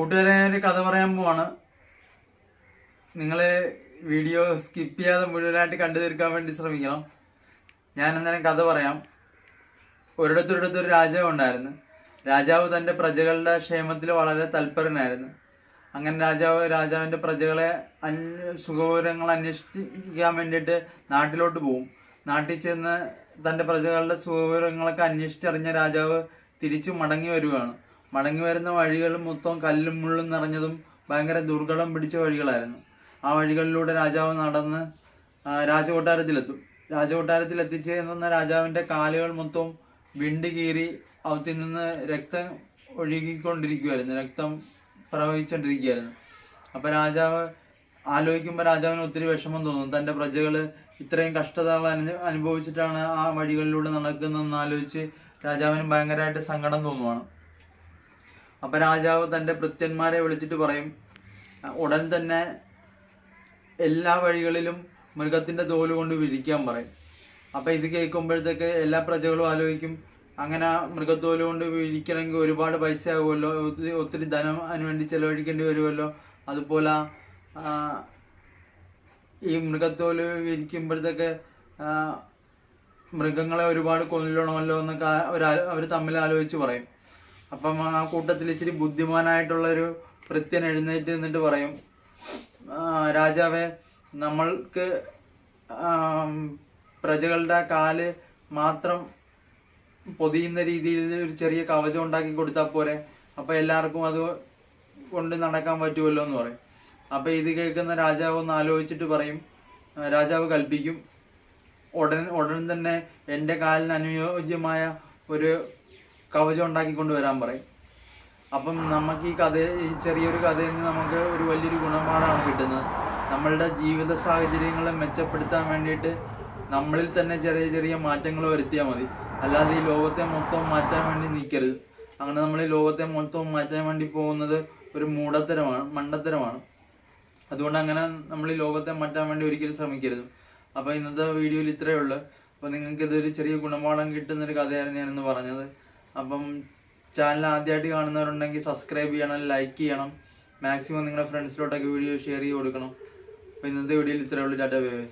കൂട്ടുകാരെ ഒരു കഥ പറയാൻ പോവാണ്. നിങ്ങൾ വീഡിയോ സ്കിപ്പ് ചെയ്യാതെ മുഴുവനായിട്ട് കണ്ടു തീർക്കാൻ വേണ്ടി ശ്രമിക്കണം. ഞാൻ അന്നേരം കഥ പറയാം. ഒരിടത്തൊരിടത്തൊരു രാജാവ് ഉണ്ടായിരുന്നു. രാജാവ് തന്റെ പ്രജകളുടെ ക്ഷേമത്തിൽ വളരെ തൽപരനായിരുന്നു. അങ്ങനെ രാജാവ് രാജാവിന്റെ പ്രജകളെ അന്വ സുഖവിവരങ്ങൾ അന്വേഷിക്കാൻ വേണ്ടിയിട്ട് നാട്ടിലോട്ട് പോകും നാട്ടിൽ ചെന്ന് തന്റെ പ്രജകളുടെ സുഖവിവരങ്ങളൊക്കെ അന്വേഷിച്ചറിഞ്ഞ രാജാവ് തിരിച്ചു മടങ്ങി വരുവാണ്. മടങ്ങി വരുന്ന വഴികൾ മൊത്തം കല്ലും മുള്ളും നിറഞ്ഞതും ഭയങ്കര ദുർഘടം പിടിച്ച വഴികളായിരുന്നു. ആ വഴികളിലൂടെ രാജാവ് നടന്ന് രാജകൊട്ടാരത്തിലെത്തും. രാജകൊട്ടാരത്തിൽ എത്തിച്ചേർന്ന രാജാവിന്റെ കാലുകൾ മൊത്തം വിണ്ട് കീറി അവത്തിൽ നിന്ന് രക്തം ഒഴുകിക്കൊണ്ടിരിക്കുമായിരുന്നു രക്തം പ്രവഹിച്ചുകൊണ്ടിരിക്കുകയായിരുന്നു അപ്പൊ രാജാവ് ആലോചിക്കുമ്പോൾ രാജാവിന് ഒത്തിരി വിഷമം തോന്നും. തന്റെ പ്രജകൾ ഇത്രയും കഷ്ടതകൾ അനു അനുഭവിച്ചിട്ടാണ് ആ വഴികളിലൂടെ നടക്കുന്നതെന്ന് ആലോചിച്ച് രാജാവിന് ഭയങ്കരമായിട്ട് സങ്കടം തോന്നുവാണ്. അപ്പൊ രാജാവ് തന്റെ ഭൃത്യന്മാരെ വിളിച്ചിട്ട് പറയും ഉടൻ തന്നെ എല്ലാ വഴികളിലും മൃഗത്തിന്റെ തോൽ കൊണ്ട് വിരിക്കാൻ പറയും. അപ്പൊ ഇത് കേൾക്കുമ്പോഴത്തേക്ക് എല്ലാ പ്രജകളും ആലോചിക്കും അങ്ങനെ മൃഗത്തോൽ കൊണ്ട് വിരിക്കണമെങ്കിൽ ഒരുപാട് പൈസ ആകുമല്ലോ ഒത്തിരി ധനം അതിനുവേണ്ടി ചെലവഴിക്കേണ്ടി വരുമല്ലോ. അതുപോലെ ഈ മൃഗത്തോൽ വിരിക്കുമ്പോഴത്തേക്ക് മൃഗങ്ങളെ ഒരുപാട് കൊല്ലണമല്ലോ എന്നൊക്കെ അവർ അവർ തമ്മിൽ ആലോചിച്ച് പറയും. അപ്പം ആ കൂട്ടത്തിൽ ഇച്ചിരി ബുദ്ധിമാനായിട്ടുള്ളൊരു ഭൃത്യൻ എഴുന്നേറ്റ് നിന്നിട്ട് പറയും "ആ, രാജാവേ നമ്മൾക്ക് പ്രജകളുടെ കാൽ മാത്രം പൊതിയുന്ന രീതിയിൽ ഒരു ചെറിയ കവചം ഉണ്ടാക്കി കൊടുത്താൽ പോരെ? അപ്പം എല്ലാവർക്കും അത് കൊണ്ട് നടക്കാൻ പറ്റുമല്ലോ എന്ന് പറയും. അപ്പം ഇത് കേൾക്കുന്ന രാജാവ് ഒന്ന് ആലോചിച്ചിട്ട് പറയും രാജാവ് കൽപ്പിക്കും. ഉടൻ ഉടൻ തന്നെ എന്റെ കാലിന് അനുയോജ്യമായ ഒരു കവചം ഉണ്ടാക്കി കൊണ്ടുവരാൻ പറയും. അപ്പം നമുക്ക് ഈ കഥ ഈ ചെറിയൊരു കഥയിൽ നിന്ന് നമുക്ക് ഒരു വലിയൊരു ഗുണപാഠമാണ് കിട്ടുന്നത്. നമ്മളുടെ ജീവിത സാഹചര്യങ്ങളെ മെച്ചപ്പെടുത്താൻ വേണ്ടിയിട്ട് നമ്മളിൽ തന്നെ ചെറിയ ചെറിയ മാറ്റങ്ങൾ വരുത്തിയാൽ മതി. അല്ലാതെ ഈ ലോകത്തെ മൊത്തം മാറ്റാൻ വേണ്ടി നിൽക്കരുത്. അങ്ങനെ നമ്മൾ ഈ ലോകത്തെ മൊത്തം മാറ്റാൻ വേണ്ടി പോകുന്നത് ഒരു മൂടത്തരമാണ് മണ്ടത്തരമാണ്. അതുകൊണ്ട് അങ്ങനെ നമ്മൾ ഈ ലോകത്തെ മാറ്റാൻ വേണ്ടി ഒരിക്കലും ശ്രമിക്കരുത്. അപ്പോൾ ഇന്നത്തെ വീഡിയോയിൽ ഇത്രയേ ഉള്ളൂ. അപ്പോൾ നിങ്ങൾക്ക് ഇതൊരു ചെറിയ ഗുണപാഠം കിട്ടുന്നൊരു കഥയായിരുന്നു ഞാനിന്ന് പറഞ്ഞത്. അപ്പം ചാനൽ ആദ്യമായിട്ട് കാണുന്നവരുണ്ടെങ്കിൽ സബ്സ്ക്രൈബ് ചെയ്യണം ലൈക്ക് ചെയ്യണം. മാക്സിമം നിങ്ങളുടെ ഫ്രണ്ട്സിലോട്ടൊക്കെ വീഡിയോ ഷെയർ ചെയ്ത് കൊടുക്കണം. അപ്പോൾ ഇന്നത്തെ വീഡിയോയിൽ ഇത്രയേ ഉള്ളൂ. Tata bye.